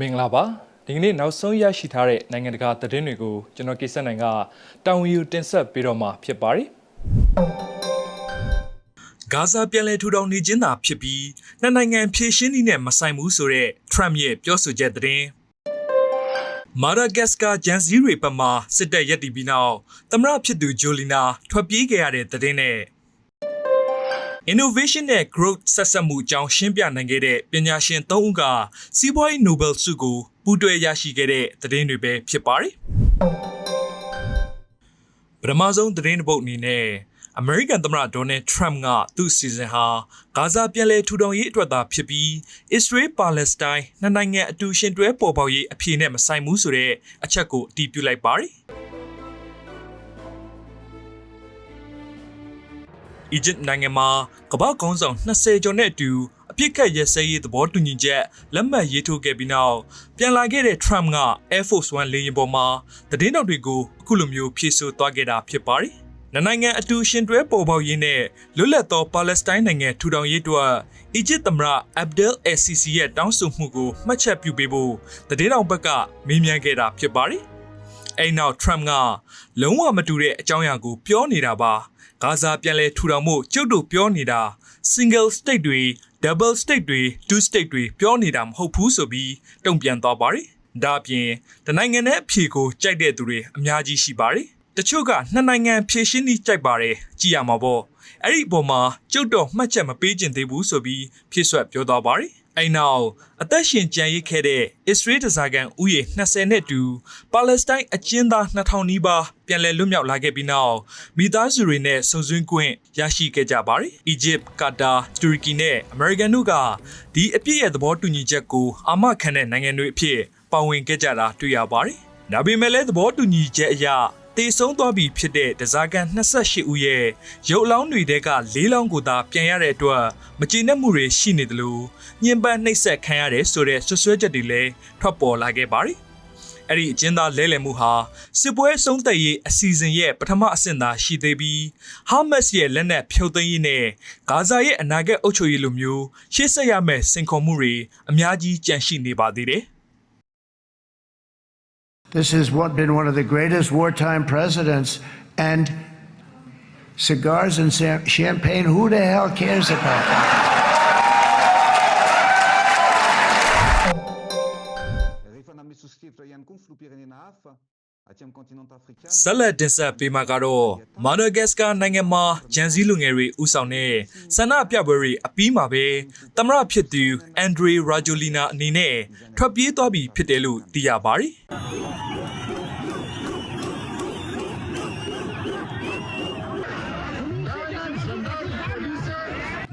မင်္ဂလာပါဒီကနေ့နောက်ဆုံးရရှိထားတဲ့နိုင်ငံတကာသတင်းတွေကိုကျွန်တော်ကိစ္စနိုင်ကတောင်ယူတင်ဆက်ပေးတော့မှာဖြစ်ပါတယ်ဂါဇာပြန်လည်ထူထောင်နေခြင်းသာဖြစ်ပြီးနှစ်နိုင်ငံဖြည့်ရှင်းနည်းနဲ့မဆိုင်ဘူးဆိုတဲ့ Trump ရဲ့ပြောဆိုချက်သတင်းမာဒါဂတ်စကာဂျန်စီရီပတ်မှာစစ်တပ်ရက်တီပြီးနောက်သမရဖြစ်သူဂျိုလီနာထွက်ပြေးခဲ့ရတဲ့သတင်းနဲ့ Innovation နဲ့ Growth ဆက်ဆက်မှုအကြောင်းရှင်းပြနိုင်ခဲ့တဲ့ပညာရှင်၃ဦးကစီးပွားရေး Nobel ဆုကိုပူးတွဲရရှိခဲ့တဲ့သတင်းတွေပဲဖြစ်ပါတယ်ပထမဆုံးသတင်းတစ်ပုဒ်အနေနဲ့အမေရိကန်သမ္မတဒေါ်နယ်ထရမ့်ကသူ့စီစဉ်ဟာဂါဇာပြည်လဲထူထောင်ရေးအတွက်သာဖြစ်ပြီး Israel Palestine နှစ်နိုင်ငံအတူရှင်တွဲပေါ်ပေါက်ရေးအဖြေနဲ့မဆိုင်ဘူးဆိုတဲ့အချက်ကိုအတည်ပြုလိုက်ပါတယ်။ အီဂျစ်နိုင်ငံမှာကမ္ဘာကောင်းဆောင်20ကျော်နဲ့အတူအပြစ်ခတ်ရဲစဲရေးသဘောတူညီချက်လက်မှတ်ရေးထိုးခဲ့ပြီးနောက်ပြန်လာခဲ့တဲ့ Trump က Air Force One လေယာဉ်ပေါ်မှာသတင်းတောက်တွေကိုအခုလိုမျိုးဖြေဆိုသွားခဲ့တာဖြစ်ပါတယ်။နှစ်နိုင်ငံအတူရှင်တွဲပေါ်ပေါက်ရေးနဲ့လွတ်လပ်သောပါလက်စတိုင်းနိုင်ငံထူထောင်ရေးအတွက်အီဂျစ်သမ္မတ Abdel El-Sisi ရဲ့တောင်းဆိုမှုကိုမှတ်ချက်ပြုပေးဖို့သတင်းတောက်ဘက်ကမေးမြန်းခဲ့တာဖြစ်ပါတယ်။အဲ့နောက် Trump ကလုံးဝမတူတဲ့အကြောင်းအရာကိုပြောနေတာပါ ဂါဇာပြန်လဲထူထောင်မှုကျုပ်တို့ပြောနေတာ single state တွေ double state တွေ two state တွေပြောနေတာမဟုတ်ဘူးဆိုပြီးတုံ့ပြန်သွားပါတယ်ဒါအပြင်တနိုင်ငံနဲ့အဖြေကိုကြိုက်တဲ့သူတွေအများကြီးရှိပါတယ်တချို့ကနှစ်နိုင်ငံဖြည့်ရှင်းပြီးကြိုက်ပါတယ်ကြည်ရမှာပေါ့အဲ့ဒီအပေါ်မှာကျုပ်တော့မှတ်ချက်မပေးကျင်သေးဘူးဆိုပြီးဖြည့်ဆွက်ပြောသွားပါတယ် အဲ့နောက်အသက်ရှင်ကြံရစ်ခဲ့တဲ့ Israel တစားကန်ဥယေ20နဲ့တူပါလက်စတိုင်းအကျဉ်းသား2000နီးပါးပြန်လည်လွတ်မြောက်လာခဲ့ပြီးနောက်မိသားစုတွေနဲ့ဆုံဆွင်းခွင့်ရရှိခဲ့ကြပါတယ်။ Egypt, Qatar, Turkey နဲ့ American တို့ကဒီအပြည့်ရဲ့သဘောတူညီချက်ကိုအာမခံတဲ့နိုင်ငံတွေအဖြစ်ပါဝင်ခဲ့ကြတာတွေ့ရပါတယ်။ဒါပေမဲ့လည်းသဘောတူညီချက်အရ တေဆုံးသွားပြီဖြစ်တဲ့ဒဇာကန်28ဦးရဲ့ရုပ်အလောင်းတွေတဲက၄လောင်းကိုသာပြန်ရတဲ့အတွက်မကျေနပ်မှုတွေရှိနေတယ်လို့ညှဉ်းပန်းနှိပ်စက်ခံရတယ်ဆိုတဲ့ဆွဆွဲချက်တွေလည်းထွက်ပေါ်လာခဲ့ပါတယ်။အဲ့ဒီအကျဉ်းသားလဲလှယ်မှုဟာစစ်ပွဲအဆုံးသတ်ရေးအစီအစဉ်ရဲ့ပထမအဆင့်သာရှိသေးပြီးဟာမတ်စ်ရဲ့လက်နက်ဖြုတ်သိမ်းရေးနဲ့ဂါဇာရဲ့အနာဂတ်အုပ်ချုပ်ရေးလိုမျိုးရှေ့ဆက်ရမယ့်စင်ခေါ်မှုတွေအများကြီးကြန့်ရှိနေပါသေးတယ်။ This has what been one of the greatest wartime presidents, and cigars and sa- champagne. Who the hell cares about that? Rifa na misuskrivitra ihany koa ny filoham-pirenena hafa aty amin'ny continent africain. ဆက်လက်တင်ဆက်ပေးမှာကတော့မာဒါဂတ်စကာနိုင်ငံမှာဂျန်စီလူငယ်တွေဥဆောင်တဲ့ဆန္ဒပြပွဲတွေအပြီးမှာပဲသမရဖြစ်သူအန်ဒရီရာဂျိုလီနာအနေနဲ့ထွက်ပြေးသွားပြီဖြစ်တယ်လို့သိရပါတယ်။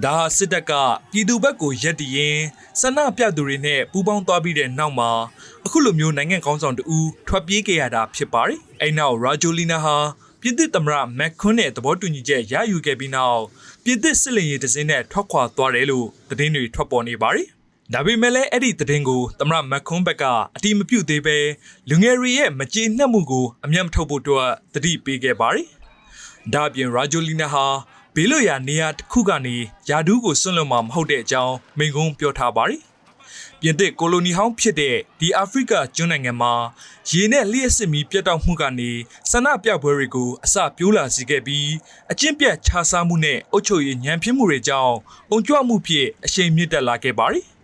ဒါဟာစစ်တပ်ကပြည်သူဘက်ကိုရက်တည်ရင်ဆန္ဒပြသူတွေနဲ့ပူးပေါင်းသွားပြီးတဲ့နောက်မှာအခုလိုမျိုးနိုင်ငံကောင်းဆောင်တူထွက်ပြေးခဲ့ရတာဖြစ်ပါတယ်။အဲ့နောက်ရာဂျိုလီနာဟာပြည်သစ်သမ္မတမက်ခွန်းနဲ့သဘောတူညီချက်ရယူခဲ့ပြီးနောက်ပြည်သစ်စစ်လင်ရေးတစ်စင်းနဲ့ထွက်ခွာသွားတယ်လို့သတင်းတွေထွက်ပေါ်နေပါတယ်။ဒါပေမဲ့လည်းအဲ့ဒီသတင်းကိုသမ္မတမက်ခွန်းဘက်ကအတိမပြုတ်သေးပဲလူငယ်တွေရဲ့မကျေနပ်မှုကိုအမျက်မထုတ်ဖို့အတွက်တတိပေးခဲ့ပါတယ်။ဒါ့အပြင်ရာဂျိုလီနာဟာ ဘေးလွတ်ရာနေရာတစ်ခုကနေယာဒူးကိုဆွန့်လွတ်မှာမဟုတ်တဲ့အကြောင်းမိန့်ခွန်းပြောထားပါတယ်။ပြင်သစ်ကိုလိုနီဟောင်းဖြစ်တဲ့ဒီအာဖရိကကျွန်းနိုင်ငံမှာရေနဲ့လျှက်စစ်မီပြတ်တောက်မှုကနေဆန္ဒပြပွဲတွေကိုအစပြိုးလာစေခဲ့ပြီးအကျင့်ပြတ်ခြားစားမှုနဲ့အုပ်ချုပ်ရေးညံပြင်းမှုတွေကြောင့်အုံကြွမှုဖြစ်အရှိန်မြင့်တက်လာခဲ့ပါတယ်။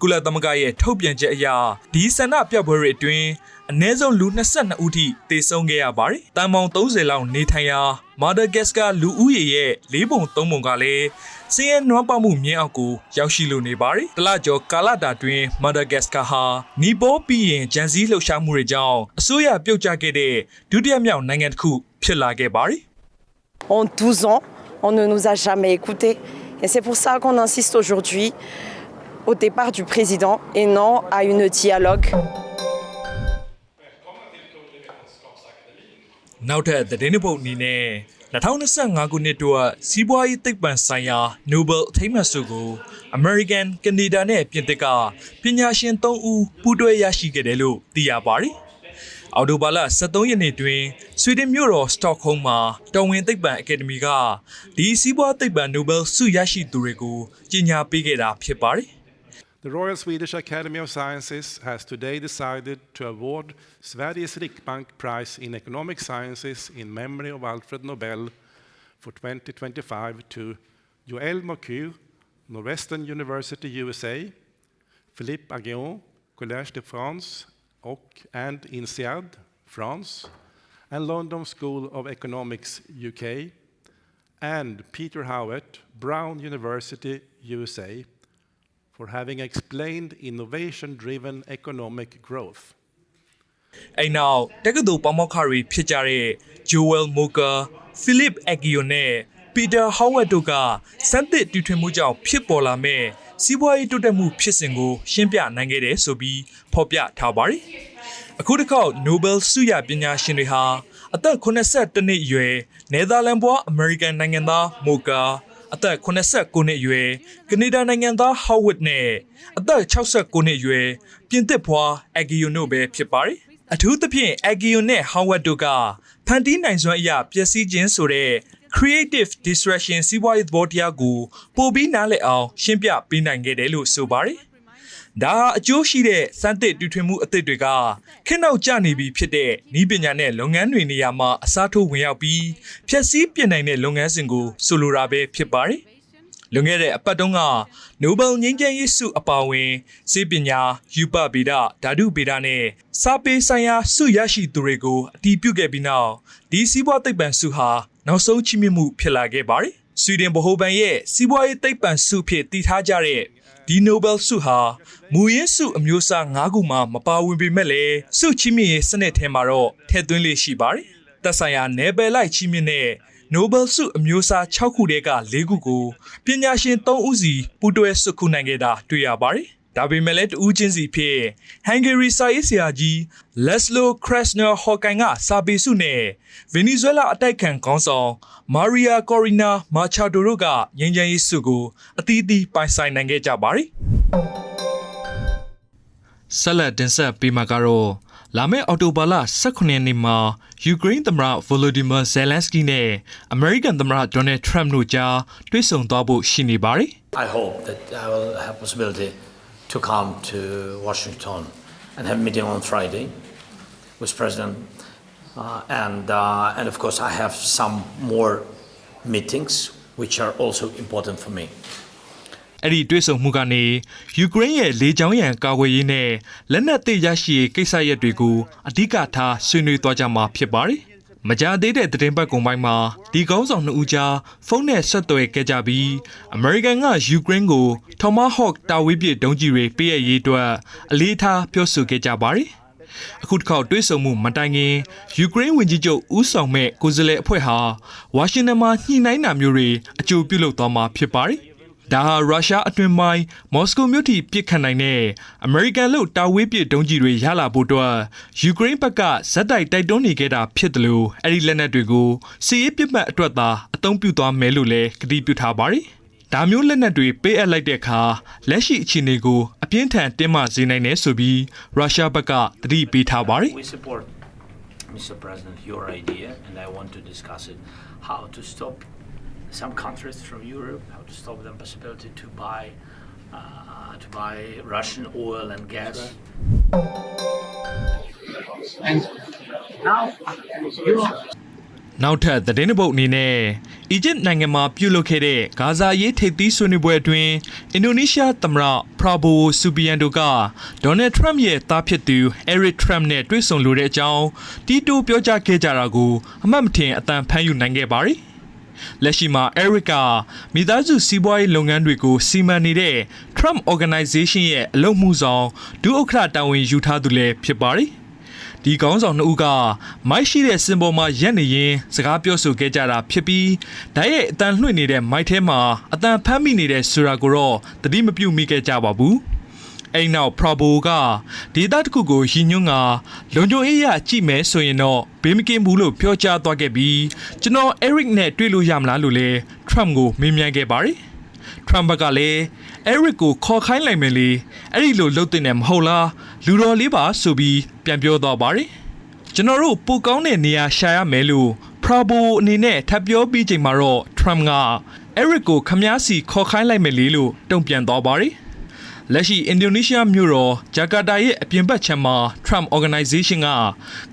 ကုလသမဂ္ဂရဲ့ထုတ်ပြန်ချက်အရဒီဆန္ဒပြပွဲတွေအတွင်း အနည်းဆုံးလူ22ဦးထိသေဆုံးခဲ့ရပါတယ်။တန်ပေါင်30လောက်နေထိုင်ရာမာဒါဂတ်စကာလူဦးရေရဲ့၄ပုံ3ပုံကလည်းစင်းရဲနွမ်းပါမှုမြင်းအောက်ကိုရောက်ရှိလိုနေပါတယ်။တလကျော်ကာလတာတွင်မာဒါဂတ်စကာဟာနီပိုပြီးရင်ဂျန်စည်းလှုပ်ရှားမှုတွေကြောင့်အစိုးရပြုတ်ကျခဲ့တဲ့ဒုတိယမြောက်နိုင်ငံတစ်ခုဖြစ်လာခဲ့ပါတယ်။ En 12 ans, on ne nous a jamais écoutés. Et c'est pour ça qu'on insiste aujourd'hui au départ du président et non à une dialogue. နောက်ထပ်သတင်းတစ်ပုဒ်အနေနဲ့2025ခုနှစ်အတွက်စီးပွားရေးသိပ္ပံဆိုင်ရာ Nobel အထိမ်းအမှတ်ဆုကို American, Canada နဲ့ပြင်သစ်ကပညာရှင်3ဦးပူးတွဲရရှိခဲ့တယ်လို့သိရပါတယ်။အော်တိုဘာလ23ရက်နေ့တွင်ဆွီဒင်မြို့တော်စတော့ဟုမ်းမှာတော်ဝင်သိပ္ပံအကယ်ဒမီကဒီစီးပွားသိပ္ပံ Nobel ဆုရရှိသူတွေကိုကြေညာပေးခဲ့တာဖြစ်ပါတယ်။ The Royal Swedish Academy of Sciences has today decided to award Sveriges Riksbank Prize in Economic Sciences in memory of Alfred Nobel for 2025 to Joël Mocu, Northwestern University, USA, Philippe Aguillon, Collège de France, och, and INSEAD, France, and London School of Economics, UK, and Peter Howitt, Brown University, USA, for having explained innovation driven economic growth. အဲ့နောက်တက္ကသိုလ်ပေါမောက်ခတွေဖြစ်ကြတဲ့ Joel Moka, Philip Agio နဲ့ Peter Howard တို့ကစမ်းသစ်တီထွင်မှုကြောင့်ဖြစ်ပေါ်လာမဲ့စီးပွားရေးတိုးတက်မှုဖြစ်စဉ်ကိုရှင်းပြနိုင်ခဲ့တယ်ဆိုပြီးဖော်ပြထားပါတယ်။အခုတစ်ခေါက် Nobel ဆုရပညာရှင်တွေဟာအသက်82နှစ်အရွယ်နယ်သာလန်ဘွားအမေရိကန်နိုင်ငံသား Moka အသက်89နှစ်အရွယ်ကနေဒါနိုင်ငံသား Howard နဲ့အသက်69နှစ်အရွယ်ပြင်သစ်ဘွား Agio တို့ပဲဖြစ်ပါတယ်။အထူးသဖြင့် Agio နဲ့ Howard တို့ကဖန်တီးနိုင်စွမ်းအရာပျက်စီးခြင်းဆိုတဲ့ creative distraction စီးပွားရေးသဘောတရားကိုပိုပြီးနားလည်အောင်ရှင်းပြပေးနိုင်ခဲ့တယ်လို့ဆိုပါတယ်။ ဒါဟာအကျိုးရှိတဲ့စမ်းသစ်တူထွင်မှုအသစ်တွေကခေတ်နောက်ကျနေပြီဖြစ်တဲ့ဤပညာနဲ့လုပ်ငန်းတွေနေရာမှာအစားထိုးဝင်ရောက်ပြီးဖြည့်ဆည်းပြင်နိုင်တဲ့လုပ်ငန်းစဉ်ကိုဆိုလိုတာပဲဖြစ်ပါတယ်။လွန်ခဲ့တဲ့အပတ်တုန်းက Nobel ငြိမ်းချမ်းရေးဆုအပါအဝင်စေပညာယူပဗေဒဓာတုဗေဒနဲ့စာပေဆိုင်ရာဆုရရှိသူတွေကိုအတည်ပြုခဲ့ပြီးနောက်ဒီစီးပွားသိပ္ပံဆုဟာနောက်ဆုံးချီးမြှင့်မှုဖြစ်လာခဲ့ပါတယ်။ဆွီဒင်ဗဟိုဘဏ်ရဲ့စီးပွားရေးသိပ္ပံဆုဖြစ်တည်ထားကြတဲ့ ဒီ Nobel ဆုဟာမူရင်းဆုအမျိုးအစား၅ခုမှမပါဝင်ပေမဲ့လည်းဆုချီးမြှင့်ရေးစနစ်ထဲမှာတော့ထည့်သွင်းလေးရှိပါတယ်။သက်ဆိုင်ရာနယ်ပယ်လိုက်ချီးမြှင့်တဲ့ Nobel ဆုအမျိုးအစား6ခုတည်းက4ခုကိုပညာရှင်3ဦးစီပူးတွဲဆွတ်ခုနိုင်ခဲ့တာတွေ့ရပါတယ်။ ဒါပေမဲ့လည်းတဦးချင်းစီဖြစ် Hungary စာရေးဆရာကြီး Laszlo Krasner Hawking ကစာပေစုနဲ့ Venezuela အတိုက်ခံခေါင်းဆောင် Maria Corina Machado တို့ကငြိမ်းချမ်းရေးဆုကိုအသီးသီးပိုင်ဆိုင်နိုင်ခဲ့ကြပါတယ်။ဆက်လက်တင်ဆက်ပေးမှာကတော့လာမယ့်အော်တိုဘာလ18ရက်နေ့မှာယူကရိန်းသမ္မတဗိုလိုဒီမာဇယ်လန်စကီနဲ့အမေရိကန်သမ္မတဒေါ်နယ်ထရမ့်တို့ကြားတွေ့ဆုံသွားဖို့ရှိနေပါတယ် I hope that I will have possibility to come to Washington and have a meeting on Friday with President, uh, and uh, and of course I have some more meetings which are also important for me. အဲ့ဒီတွေ့ဆုံမှုကနေယူကရိန်းရဲ့လေကြောင်းရန်ကာကွယ်ရေးနဲ့လက်နက်သိရရှိရေးကိစ္စရပ်တွေကိုအဓိကထားဆွေးနွေးသွားကြမှာဖြစ်ပါတယ်။ မကြာသေးတဲ့သတင်းပတ်ကုန်ပိုင်းမှာဒီကောင်းဆောင်နှစ်ဦးကြားဖုန်းနဲ့ဆက်သွယ်ခဲ့ကြပြီးအမေရိကန်ကယူကရိန်းကို Tomahawk တာဝေးပစ်ဒုံးကျည်တွေပေးရရေးအတွက်အလေးထားပြောဆိုခဲ့ကြပါတယ်။အခုတစ်ခေါက်တွေ့ဆုံမှုမတိုင်ခင်ယူကရိန်းဝန်ကြီးချုပ်ဦးဆောင်မဲ့ကိုယ်စားလှယ်အဖွဲ့ဟာဝါရှင်တန်မှာညှိနှိုင်းတာမျိုးတွေအကြိုပြုလုပ်သွားမှာဖြစ်ပါတယ်။ ဒါဟာရုရှားအတွင်းပိုင်းမော်စကိုမြို့ထိပစ်ခတ်နိုင်တဲ့အမေရိကန်လို့တာဝေးပစ်ဒုံးကျည်တွေရလာဖို့အတွက်ယူကရိန်းဘက်ကဇက်တိုက်တိုက်တွန်းနေခဲ့တာဖြစ်တယ်လို့အဲ့ဒီလက်နက်တွေကိုစီးရေးပစ်မှတ်အတွက်သာအသုံးပြုသွားမယ်လို့လည်းကတိပြုထားပါတယ်။ဒါမျိုးလက်နက်တွေပေးအပ်လိုက်တဲ့အခါလက်ရှိအခြေအနေကိုအပြင်းထန်တင်းမာစေနိုင်တယ်ဆိုပြီးရုရှားဘက်ကသတိပေးထားပါတယ် We support, Mr. President, your idea, and I want to discuss it. How to stop some countries from Europe, how to stop them possibility to buy, uh, to buy Russian oil and gas. And now, you နောက်ထပ်သတင်းတစ်ပုတ်အနေနဲ့အီဂျစ်နိုင်ငံမှာပြုလုပ်ခဲ့တဲ့ဂါဇာရေးထိပ်သီးဆွေးနွေးပွဲအတွင်းအင်ဒိုနီးရှားသမ္မတဖရာဘိုဆူဘီယန်တိုကဒေါ်နယ်ထရမ့်ရဲ့သားဖြစ်သူအဲရစ်ထရမ့်နဲ့တွေ့ဆုံလိုတဲ့အကြောင်းတီတိုပြောကြားခဲ့ကြတာကိုအမှတ်မထင်အတန်ဖန်ယူနိုင်ခဲ့ပါတယ်။ လက်ရှိမှာ Eric ကမိသားစုစီးပွားရေးလုပ်ငန်းတွေကိုစီမံနေတဲ့ Trump Organization ရဲ့အလုပ်မှုဆောင်ဒုဥက္ကဋ္ဌတာဝန်ယူထားသူလည်းဖြစ်ပါတယ်။ဒီကောင်းဆောင်နှစ်ဦးကမိုက်ရှိတဲ့စင်ပေါ်မှာရက်နေရင်စကားပြောဆိုခဲ့ကြတာဖြစ်ပြီးဓာတ်ရဲ့အတန်လွှင့်နေတဲ့မိုက်ထဲမှာအတန်ဖမ်းမိနေတဲ့ဆိုတာကိုတော့သတိမပြုမိခဲ့ကြပါဘူး။ အဲ့နောက် Probo ကဒေတာတစ်ခုကိုရည်ညွှန်းကလုံခြုံရေးရကြည့်မယ်ဆိုရင်တော့ဘေးမကင်းဘူးလို့ပြောကြားသွားခဲ့ပြီးကျွန်တော် Eric နဲ့တွေ့လို့ရမလားလို့လဲ Trump ကိုမေးမြန်းခဲ့ပါတယ်။ Trump ကလည်း Eric ကိုခေါ်ခိုင်းလိုက်မယ်လေအဲ့ဒီလိုလှုပ်တဲ့နဲ့မဟုတ်လားလူတော်လေးပါဆိုပြီးပြန်ပြောတော့ပါတယ်ကျွန်တော်တို့ပိုကောင်းတဲ့နေရာရှာရမယ်လို့ Prabo အနေနဲ့ထပ်ပြောပြီးချိန်မှာတော့ Trump က Eric ကိုခမားစီခေါ်ခိုင်းလိုက်မယ်လေလို့တုံ့ပြန်သွားပါတယ် လက်ရှိအင်ဒိုနီးရှားမြို့တော်ဂျာကာတာရဲ့အပြင်ဘက်ခြမ်းမှာ Trump Organization က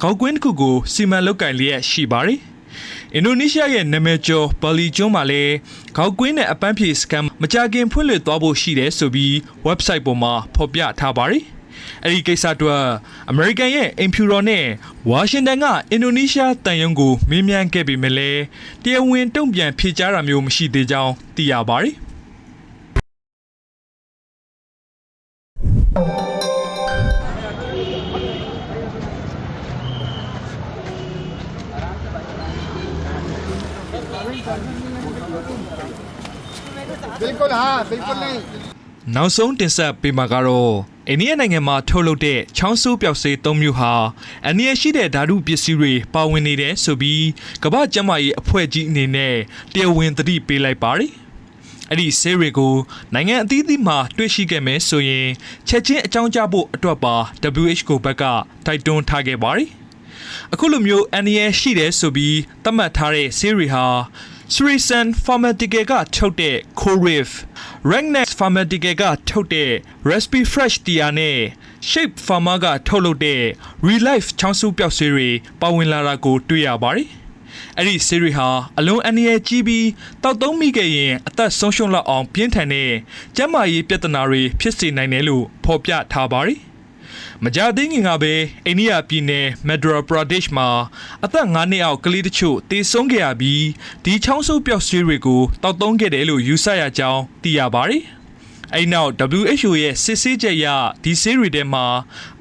ခေါက်ကွင်းတစ်ခုကိုစီမံလုပ်ကိုင်လျက်ရှိပါတယ်။အင်ဒိုနီးရှားရဲ့နာမည်ကျော်ဘာလီကျွန်းမှာလည်းခေါက်ကွင်းနဲ့အပန်းဖြေစကန်မကြခင်ဖွင့်လှစ်သွားဖို့ရှိတယ်ဆိုပြီး website ပေါ်မှာဖော်ပြထားပါတယ်။အဲ့ဒီကိစ္စအတွက်အမေရိကန်ရဲ့အင်ဖြူတော်နဲ့ဝါရှင်တန်ကအင်ဒိုနီးရှားတန်ယုံကိုမေးမြန်းခဲ့ပေမဲ့လည်းတရားဝင်တုံ့ပြန်ဖြေကြားတာမျိုးမရှိသေးကြောင်းသိရပါတယ်။ ဘိတ်ပလိန်နောက်ဆုံးတင်ဆက်ပေးမှာကတော့အိန္ဒိယနိုင်ငံမှာထုတ်လုပ်တဲ့ချောင်းဆိုးပျောက်စေးသုံးမျိုးဟာအန္တရာယ်ရှိတဲ့ဓာတုပစ္စည်းတွေပါဝင်နေတယ်ဆိုပြီးကမ္ဘာ့ကျန်းမာရေးအဖွဲ့ကြီးအနေနဲ့တရားဝင်သတိပေးလိုက်ပါတယ်။အဲ့ဒီဆေးတွေကိုနိုင်ငံအသီးသီးမှာတွေ့ရှိခဲ့မယ်ဆိုရင်ချက်ချင်းအကြောင်းကြားဖို့အတွက်ပါ WHO ဘက်ကတိုက်တွန်းထားခဲ့ပါတယ်။အခုလိုမျိုးအန္တရာယ်ရှိတယ်ဆိုပြီးသတ်မှတ်ထားတဲ့ဆေးတွေဟာ Srisan Pharmaceutical ကထုတ်တဲ့ Corif, Ragnex Pharmaceutical ကထုတ်တဲ့ Respi Fresh TR နဲ့ Shape Pharma ကထုတ်လုပ်တဲ့ Relife ချောင်းစုပ်ပျောက်ဆေးတွေပါဝင်လာတာကိုတွေ့ရပါတယ်။အဲ့ဒီဆေးတွေဟာအလွန်အန္တရာယ်ကြီးပြီးတောက်သုံးမိခဲ့ရင်အသက်ဆုံးရှုံးလောက်အောင်ပြင်းထန်တဲ့ကျန်းမာရေးပြဿနာတွေဖြစ်စေနိုင်တယ်လို့ဖော်ပြထားပါတယ်။ မကြသေးခင်ကပဲအိန္ဒိယပြည်နယ်မက်ဒရာပရာဒိရှ်မှာအသက်9နှစ်အောက်ကလေးတချို့တေဆုံးခဲ့ရပြီးဒီချောင်းဆုပ်ပျောက်ဆေးတွေကိုတောက်သုံးခဲ့တယ်လို့ယူဆရကြောင်းသိရပါတယ်။အဲဒီနောက် WHO ရဲ့စစ်ဆေးချက်အရဒီဆေးတွေထဲမှာ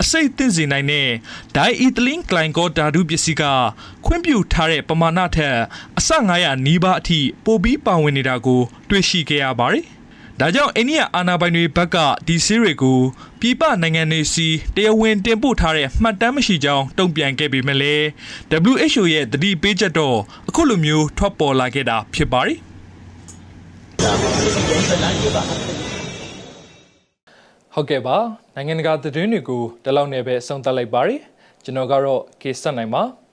အဆိပ်သင့်စေနိုင်တဲ့ဒိုင်အီသလင်းဂလိုင်ကောဓာတုပစ္စည်းကခွင့်ပြုထားတဲ့ပမာဏထက်အဆ900နီးပါးအထိပိုပြီးပါဝင်နေတာကို တွေ့ရှိခဲ့ရပါတယ်။ ဒါကြောင့်အိန္ဒိယအာဏာပိုင်တွေဘက်ကဒီဆေးတွေကိုပြည်ပနိုင်ငံတွေစီတရားဝင်တင်ပို့ထားတဲ့မှတ်တမ်းမရှိကြောင်းတုံ့ပြန်ခဲ့ပေမဲ့လည်း WHO ရဲ့သတိပေးချက်တော့အခုလိုမျိုးထွက်ပေါ်လာခဲ့တာဖြစ်ပါတယ်ဟုတ်ကဲ့ပါနိုင်ငံတကာသတင်းတွေကိုဒီလောက်နဲ့ပဲအဆုံးသတ်လိုက်ပါရစေကျွန်တော်ကတော့ကေဆက်နိုင်ပါ